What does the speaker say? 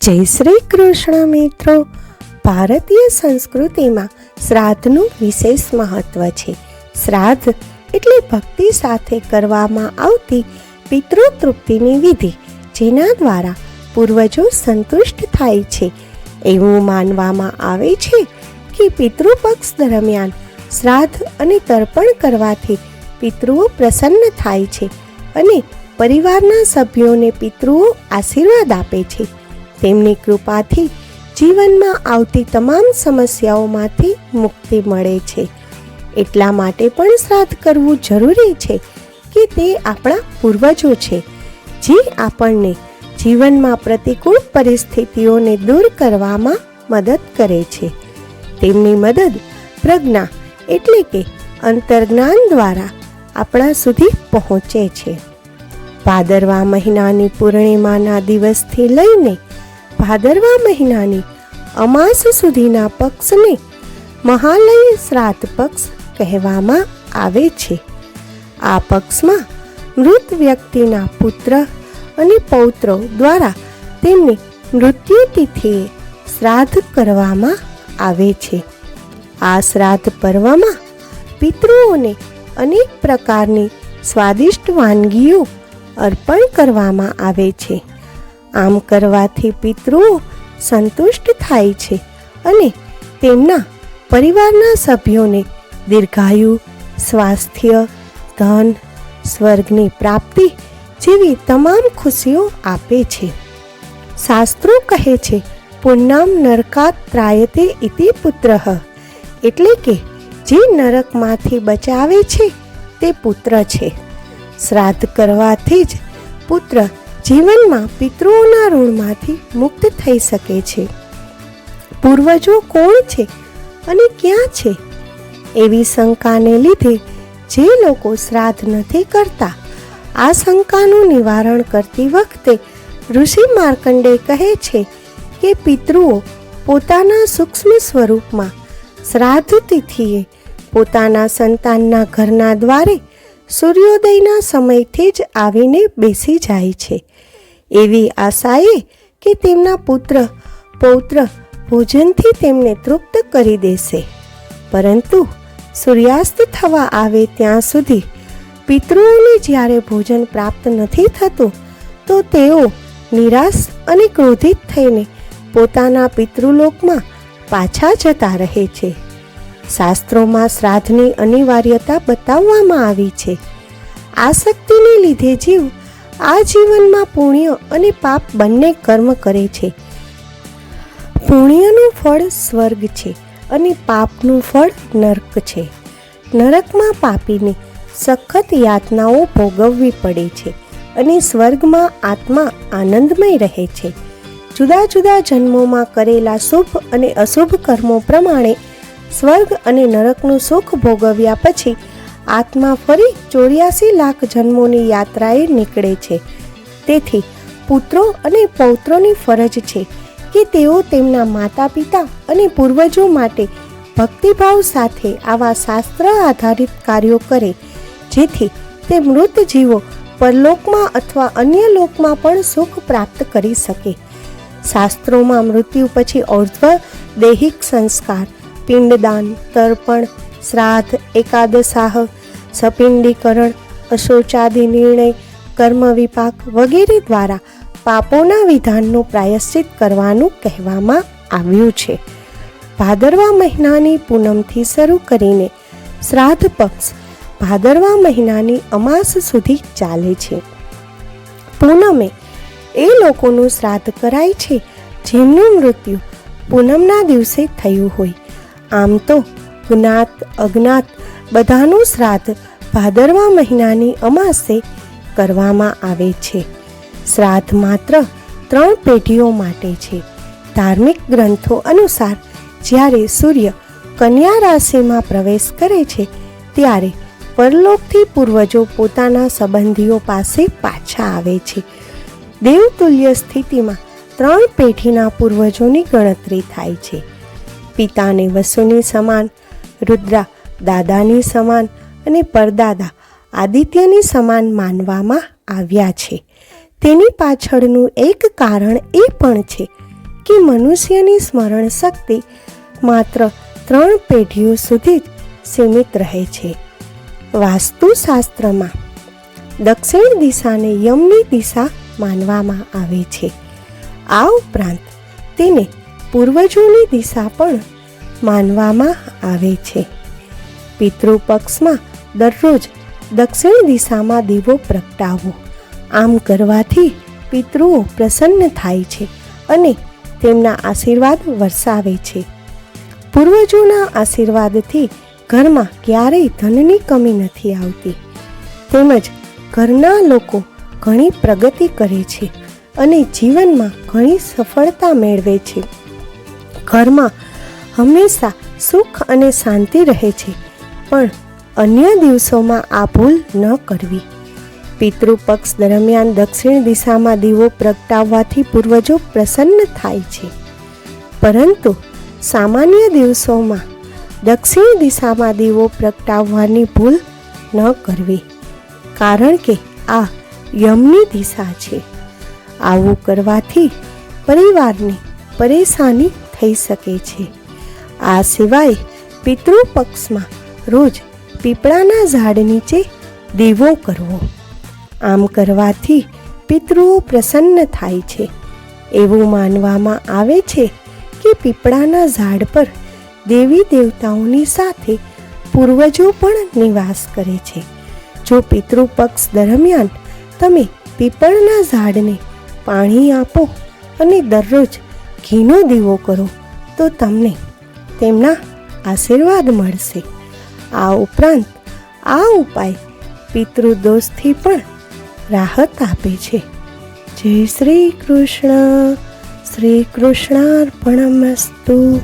જય શ્રી કૃષ્ણ મિત્રો. ભારતીય સંસ્કૃતિમાં શ્રાદ્ધનું વિશેષ મહત્વ છે. શ્રાદ્ધ એટલે ભક્તિ સાથે કરવામાં આવતી પિતૃ તૃપ્તિની વિધિ, જેના દ્વારા પૂર્વજો સંતુષ્ટ થાય છે. એવું માનવામાં આવે છે કે પિતૃપક્ષ દરમિયાન શ્રાદ્ધ અને તર્પણ કરવાથી પિતૃઓ પ્રસન્ન થાય છે અને પરિવારના સભ્યોને પિતૃઓ આશીર્વાદ આપે છે. તેમની કૃપાથી જીવનમાં આવતી તમામ સમસ્યાઓમાંથી મુક્તિ મળે છે. એટલા માટે પણ શ્રાદ્ધ કરવું જરૂરી છે કે તે આપણા પૂર્વજો છે, જે આપણને જીવનમાં પ્રતિકૂળ પરિસ્થિતિઓને દૂર કરવામાં મદદ કરે છે. તેમની મદદ પ્રજ્ઞા એટલે કે અંતર્જ્ઞાન દ્વારા આપણા સુધી પહોંચે છે. ભાદરવા મહિનાની પૂર્ણિમાના દિવસથી લઈને ભાદરવા મહિનાની અમાસ સુધીના પક્ષને મહાલય શ્રાદ્ધ પક્ષ કહેવામાં આવે છે. આ પક્ષમાં મૃત વ્યક્તિના પુત્ર અને પૌત્રો દ્વારા તેમની મૃત્યુ તિથિએ શ્રાદ્ધ કરવામાં આવે છે. આ શ્રાદ્ધ પર્વમાં પિતૃઓને અનેક પ્રકારની સ્વાદિષ્ટ વાનગીઓ અર્પણ કરવામાં આવે છે. આમ કરવાથી પિતૃઓ સંતુષ્ટ થાય છે અને તેમના પરિવારના સભ્યોને દીર્ઘાયુ, સ્વાસ્થ્ય, ધન, સ્વર્ગની પ્રાપ્તિ જેવી તમામ ખુશીઓ આપે છે. શાસ્ત્રો કહે છે, પુન્નામ નરકાત ત્રાયતે ઇતિ પુત્ર. એટલે કે, જે નરકમાંથી બચાવે છે, તે પુત્ર છે. શ્રાદ્ધ કરવાથી જ પુત્ર જીવનમાં પિતૃઓના ઋણમાંથી મુક્ત થઈ શકે છે. પૂર્વજો કોણ છે અને ક્યાં છે? એવી શંકાને લીધે જે લોકો શ્રાદ્ધ નથી કરતા, આ શંકાનું નિવારણ કરતી વખતે ઋષિ માર્કંડે કહે છે કે પિતૃઓ પોતાના સૂક્ષ્મ સ્વરૂપમાં શ્રાદ્ધ તિથિએ પોતાના સંતાનના ઘરના દ્વારે સૂર્યોદયના સમયથી જ આવીને બેસી જાય છે. એવી આશાએ કે તેમના પુત્ર, પૌત્ર ભોજનથી તેમને તૃપ્ત કરી દેશે. પરંતુ સૂર્યાસ્ત થવા આવે ત્યાં સુધી પિતૃઓને જ્યારે ભોજન પ્રાપ્ત નથી થતું, તો તેઓ નિરાશ અને ક્રોધિત થઈને પોતાના પિતૃલોકમાં પાછા જતા રહે છે. શાસ્ત્રોમાં શ્રાદ્ધની અનિવાર્યતા બતાવવામાં આવી છે. આ શક્તિને લીધે જીવ આ જીવનમાં પુણ્ય અને પાપ બંને કર્મ કરે છે. પુણ્યનું ફળ સ્વર્ગ છે અને પાપનું ફળ નર્ક છે. નરકમાં પાપીને સખત યાતનાઓ ભોગવવી પડે છે અને સ્વર્ગમાં આત્મા આનંદમય રહે છે. જુદા જુદા જન્મોમાં કરેલા શુભ અને અશુભ કર્મો પ્રમાણે સ્વર્ગ અને નરકનું સુખ ભોગવ્યા પછી આત્મા ફરી ચોર્યાસી લાખ જન્મોની યાત્રાએ નીકળે છે. તેથી પુત્રો અને પૌત્રોની ફરજ છે કે તેઓ તેમના માતા પિતા અને પૂર્વજો માટે ભક્તિભાવ સાથે આવા શાસ્ત્ર આધારિત કાર્યો કરે, જેથી તે મૃત જીવો પરલોકમાં અથવા અન્ય લોકમાં પણ સુખ પ્રાપ્ત કરી શકે. શાસ્ત્રોમાં મૃત્યુ પછી ઔર્ધ્વ દૈહિક સંસ્કાર પિંડદાન, તર્પણ, શ્રાદ્ધ, એકાદશાહ, સપિંડીકરણ, અશોચાદી નિર્ણય, કર્મ વિપાક વગેરે દ્વારા પાપોના વિધાનનું પ્રાયશ્ચિત કરવાનું કહેવામાં આવ્યું છે. ભાદરવા મહિનાની પૂનમથી શરૂ કરીને શ્રાદ્ધ પક્ષ ભાદરવા મહિનાની અમાસ સુધી ચાલે છે. પૂનમે એ લોકોનું શ્રાદ્ધ કરાય છે જેમનું મૃત્યુ પૂનમના દિવસે થયું હોય. આમ તો જ્ઞાત અજ્ઞાત બધાનું શ્રાદ્ધ ભાદરવા મહિનાની અમાસે કરવામાં આવે છે. શ્રાદ્ધ માત્ર ત્રણ પેઢીઓ માટે છે. ધાર્મિક ગ્રંથો અનુસાર જ્યારે સૂર્ય કન્યા રાશિમાં પ્રવેશ કરે છે, ત્યારે પરલોકથી પૂર્વજો પોતાના સંબંધીઓ પાસે પાછા આવે છે. દેવતુલ્ય સ્થિતિમાં ત્રણ પેઢીના પૂર્વજોની ગણતરી થાય છે. પિતાને વસુની સમાન, રુદ્રા દાદાની સમાન અને પરદાદા આદિત્યની સમાન માનવામાં આવ્યા છે. તેની પાછળનું એક કારણ એ પણ છે કે મનુષ્યની સ્મરણ શક્તિ માત્ર ત્રણ પેઢીઓ સુધી જ સીમિત રહે છે. વાસ્તુશાસ્ત્રમાં દક્ષિણ દિશાને યમની દિશા માનવામાં આવે છે. આ ઉપરાંત તેને પૂર્વજોની દિશા પણ માનવામાં આવે છે. પિતૃપક્ષમાં દરરોજ દક્ષિણ દિશામાં દીવો પ્રગટાવવો, આમ કરવાથી પિતૃઓ પ્રસન્ન થાય છે અને તેમના આશીર્વાદ વરસાવે છે. પૂર્વજોના આશીર્વાદથી ઘરમાં ક્યારેય ધનની કમી નથી આવતી. તેમજ ઘરના લોકો ઘણી પ્રગતિ કરે છે અને જીવનમાં ઘણી સફળતા મેળવે છે. ઘરમાં હંમેશા સુખ અને શાંતિ રહે છે, પણ અન્ય દિવસોમાં આ ભૂલ ન કરવી. પિતૃપક્ષ દરમિયાન દક્ષિણ દિશામાં દીવો પ્રગટાવવાથી પૂર્વજો પ્રસન્ન થાય છે. પરંતુ સામાન્ય દિવસોમાં દક્ષિણ દિશામાં દીવો પ્રગટાવવાની ભૂલ ન કરવી, કારણ કે આ યમની દિશા છે. આવું કરવાથી પરિવારને પરેશાની થઈ શકે છે. આ સિવાય પિતૃપક્ષમાં રોજ પીપળાના ઝાડ નીચે દીવો કરવો. આમ કરવાથી પિતૃઓ પ્રસન્ન થાય છે. એવું માનવામાં આવે છે કે પીપળાના ઝાડ પર દેવી દેવતાઓની સાથે પૂર્વજો પણ નિવાસ કરે છે. જો પિતૃપક્ષ દરમિયાન તમે પીપળના ઝાડને પાણી આપો અને દરરોજ ઘીનો દીવો કરો તો તમને તેમના આશીર્વાદ મળશે. આ ઉપરાંત આ ઉપાય પિતૃદોષથી પણ રાહત આપે છે. જય શ્રી કૃષ્ણ. શ્રી કૃષ્ણાર્પણમસ્તુ.